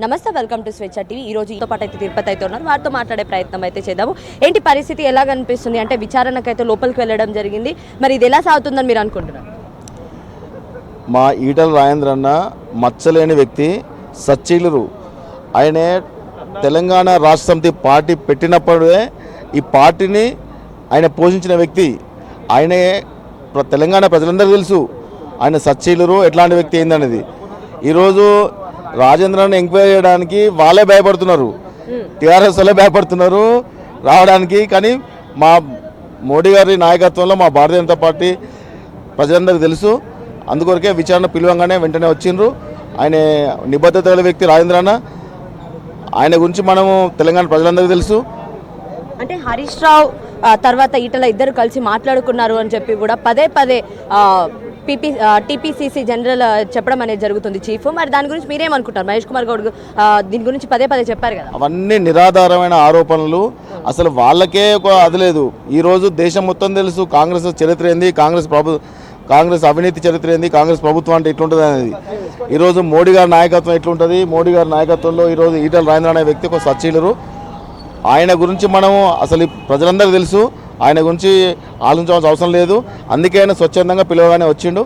నమస్తే welcome to స్వేచ్ఛ TV. ఈ రోజు ఈతో పాటు అయితే తిరుపతి అయితే ఉన్నారు. వారితో మాట్లాడే ప్రయత్నం అయితే చేద్దాము. ఏంటి పరిస్థితి? ఎలా కనిపిస్తుంది అంటే విచారణకైతే లోపలికి వెళ్ళడం జరిగింది. మరి ఇది ఎలా సాగుతుందని మీరు అనుకుంటున్నారు? మా ఈటల రాజేంద్ర అన్న మచ్చలేని వ్యక్తి సచ్చీలురు. ఆయనే తెలంగాణ రాష్ట్ర సమితి పార్టీ పెట్టినప్పుడే ఈ పార్టీని ఆయన పోషించిన వ్యక్తి. ఆయనే ప్ర- తెలంగాణ ప్రజలందరూ తెలుసు. ఆయన సచ్చీలురు ఎట్లాంటి వ్యక్తి ఏందనేది. ఈరోజు రాజేంద్రను ఎంక్వైరీ చేయడానికి వాళ్ళే భయపడుతున్నారు. టీఆర్ఎస్ వాళ్ళే భయపడుతున్నారు రావడానికి. కానీ మా మోడీ గారి నాయకత్వంలో మా భారతీయ జనతా పార్టీ ప్రజలందరికీ తెలుసు. అందుకొరకే విచారణ పిలవంగానే వెంటనే వచ్చిండ్రు. ఆయన నిబద్ధత గల వ్యక్తి రాజేంద్రన్న ఆయన గురించి మనము తెలంగాణ ప్రజలందరికీ తెలుసు. అంటే హరీష్ రావు ఆ, తర్వాత ఇటల ఇద్దరు కలిసి మాట్లాడుకున్నారు అని చెప్పి కూడా పదే పదే పీపీ టీపీసీసీ జనరల్ చెప్పడం అనేది జరుగుతుంది చీఫ్ మరి దాని గురించి మీరేమనుకుంటారు? మహేష్ కుమార్ గౌడ్ దీని గురించి పదే పదే చెప్పారు కదా. అవన్నీ నిరాధారమైన ఆరోపణలు. అసలు వాళ్ళకే ఒక అది లేదు. ఈరోజు దేశం మొత్తం తెలుసు కాంగ్రెస్ చరిత్ర ఏంది కాంగ్రెస్ ప్రభు కాంగ్రెస్ అవినీతి చరిత్ర ఏంది కాంగ్రెస్ ప్రభుత్వం అంటే ఇట్లుంటుంది అనేది. ఈరోజు మోడీ గారి నాయకత్వం ఎట్లుంటుంది? మోడీ గారి నాయకత్వంలో ఈరోజు ఈటల రాజేంద్ర అనే వ్యక్తి ఒక సచ్చీలరు ఆయన గురించి మనము అసలు ప్రజలందరికీ తెలుసు. ఆయన గురించి ఆలోచించాల్సిన అవసరం లేదు. అందుకే ఆయన స్వచ్ఛందంగా పిలవగానే వచ్చిండు.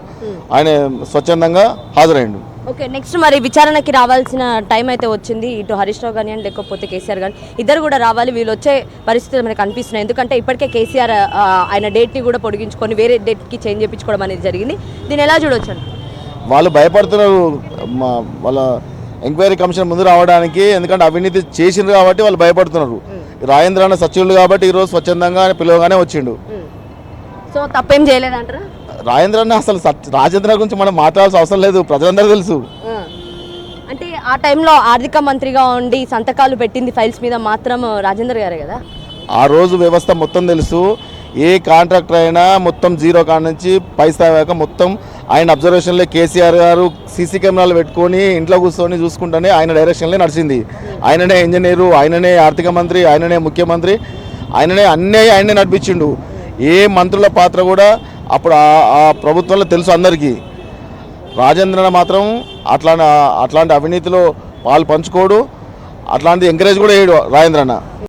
ఆయన స్వచ్ఛందంగా హాజరైండు. ఓకే నెక్స్ట్ మరి విచారణకి రావాల్సిన టైం అయితే వచ్చింది. ఇటు హరీష్ రావు కానీ లేకపోతే కేసీఆర్ కానీ ఇద్దరు కూడా రావాలి. వీళ్ళు వచ్చే పరిస్థితులు మనకు కనిపిస్తున్నాయి ఎందుకంటే ఇప్పటికే కేసీఆర్ ఆయన డేట్ని కూడా పొడిగించుకొని వేరే డేట్కి చేంజ్ చేయించుకోవడం అనేది జరిగింది. దీన్ని ఎలా చూడొచ్చు? అండి వాళ్ళు భయపడుతున్నారు. వాళ్ళ ఎంక్వైరీ కమిషన్ ముందు రావడానికి. ఎందుకంటే అవినీతి చేసిండ్రు కాబట్టి వాళ్ళు భయపడుతున్నారు. రాజేంద్ర అన్న సచివులు కాబట్టి ఈరోజు స్వచ్ఛందంగా పిలవగానే వచ్చిండు. సో తప్పేం చేయలేదంటారా? రాజేంద్ర అన్న అసలు రాజేంద్ర గురించి మనం మాట్లాడాల్సిన అవసరం లేదు ప్రజలందరూ తెలుసు. అంటే ఆ టైంలో ఆర్థిక మంత్రిగా ఉండి సంతకాలు పెట్టింది ఫైల్స్ మీద మాత్రం రాజేందర్ గారే కదా? ఆ రోజు వ్యవస్థ మొత్తం తెలుసు. ఏ కాంట్రాక్టర్ అయినా మొత్తం జీరో కాడ నుంచి పైసా స్థాయి దాకా మొత్తం ఆయన అబ్జర్వేషన్లో కేసీఆర్ గారు సీసీ కెమెరాలు పెట్టుకొని ఇంట్లో కూర్చొని చూసుకుంటూనే ఆయన డైరెక్షన్లే నడిచింది. ఆయననే ఇంజనీరు ఆయననే ఆర్థిక మంత్రి ఆయననే ముఖ్యమంత్రి ఆయననే అన్నీ ఆయనే నడిపించిండు. ఏ మంత్రుల పాత్ర కూడా అప్పుడు ఆ- ప్రభుత్వంలో తెలుసు అందరికీ. రాజేంద్రన మాత్రం అట్లాంటి అట్లాంటి అవినీతిలో పాలు పంచుకోడు. అట్లాంటి ఎంకరేజ్ కూడా చేయడు రాజేంద్రన్న